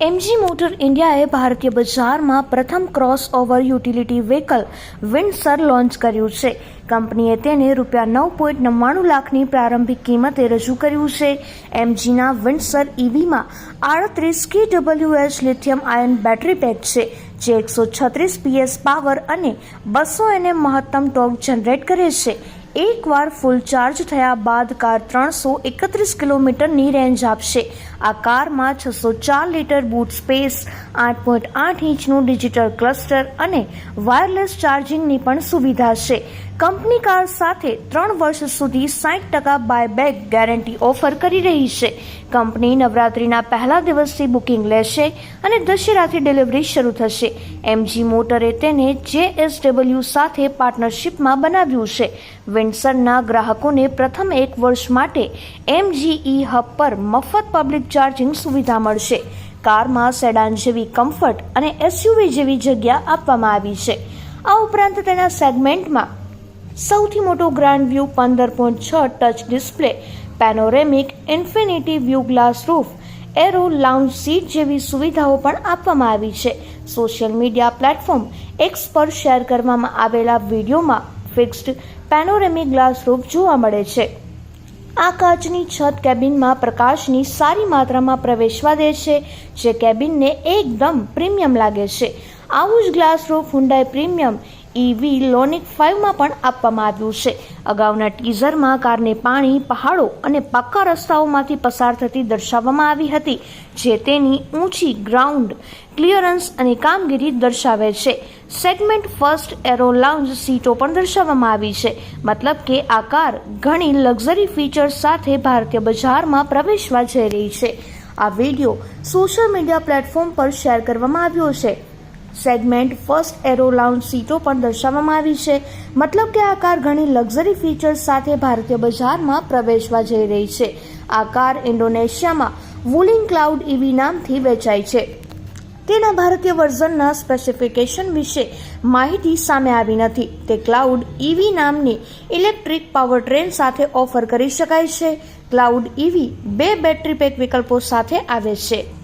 MG motor ઇન્ડિયાએ ભારતીય બજારમાં પ્રથમ cross over utility vehicle Windsor launch કર્યું છે. કંપનીએ તેને રૂપિયા નવ પોઈન્ટ નવ્વાણું લાખની પ્રારંભિક કિંમતે રજૂ કર્યું છે. એમજીના વિન્ડસર ઇવીમાં આડત્રીસ K WH lithium ion battery pack છે, જે એકસો છત્રીસ પીએસ પાવર અને બસો એનએમ મહત્તમ ટોક જનરેટ કરે છે. એકવાર ફૂલ ચાર્જ થયા બાદ કાર ત્રણસો એકત્રીસ કિલોમીટરની રેન્જ આપશે. આ કારમાં છસો ચાર લીટર બૂટ સ્પેસ આઠ પોઈન્ટ આઠ ઇંચનું ડિજિટલ ક્લસ્ટર અને વાયરલેસ ચાર્જિંગની પણ સુવિધા છે. કંપની કાર સાથે ત્રણ વર્ષ સુધી સાઠ ટકા બાયબેક ગેરંટી ઓફર કરી રહી છે. કંપની નવરાત્રિના પહેલા દિવસથી બુકિંગ લેશે અને દશેરાથી ડિલિવરી શરૂ થશે. એમજી મોટરે તેને જેએસડબલ્યુ સાથે પાર્ટનરશિપમાં બનાવ્યું છે. વિન્સરના ગ્રાહકોને પ્રથમ એક વર્ષ માટે એમજીઈ હબ પર મફત પબ્લિક ચાર્જિંગ સુવિધા મળશે. કારમાં સેડાન જેવી કમ્ફર્ટ અને એસયુવી જેવી જગ્યા આપવામાં આવી છે. આ ઉપરાંત તેના સેગમેન્ટમાં સૌથી મોટો ગ્રાન્ડ વ્યૂ પંદર પોઈન્ટ છ touch display panoramic infinity view glass roof aero lounge seat જેવી સુવિધાઓ પણ આપવામાં આવી છે. સોશિયલ મીડિયા પ્લેટફોર્મ એક્સ પર શેર કરવામાં આવેલા વિડીયોમાં ફિક્સ્ડ પેનોરેમિક ગ્લાસ રૂફ જોવા મળે છે. આ કાચની છત કેબિનમાં પ્રકાશની સારી માત્રામાં પ્રવેશવા દે છે, જે કેબિનને એકદમ પ્રીમિયમ લાગે છે. આવું જ glass roof Hyundai premium EV Ioniq ફાઇવમાં પણ આપવામાં આવ્યું છે. અગાઉના ટીઝરમાં કારને પાણી, પહાડો અને પાક્કા રસ્તાઓમાંથી પસાર થતી દર્શાવવામાં આવી હતી, જે તેની ઊંચી ગ્રાઉન્ડ ક્લિયરન્સ અને કામગીરી દર્શાવે છે. સેગમેન્ટ ફર્સ્ટ એરો લાઉન્જ સીટો પણ દર્શાવવામાં આવી છે. મતલબ કે આ કાર ઘણી લક્ઝરી ફીચર્સ સાથે ભારતીય બજારમાં પ્રવેશવા જઈ રહી છે. આ વીડિયો સોશિયલ મીડિયા પ્લેટફોર્મ પર શેર કરવામાં આવ્યો છે. સેગમેન્ટ ફર્સ્ટ એરો લાઉન્જ સીટો પણ દર્શાવવામાં આવી છે. મતલબ કે આ કાર ઘણી લક્ઝરી ફીચર્સ સાથે ભારતીય બજારમાં પ્રવેશવા જઈ રહી છે. આ કાર ઇન્ડોનેશિયામાં વુલિંગ ક્લાઉડ ઈવી નામથી વેચાય છે. તેના ભારતીય વર્ઝનના સ્પેસિફિકેશન વિશે માહિતી સામે આવી નથી. તે ક્લાઉડ ઇવી નામની ઇલેક્ટ્રિક પાવર ટ્રેન સાથે ઓફર કરી શકાય છે. ક્લાઉડ ઈવી બે બેટરી પેક વિકલ્પો સાથે આવે છે.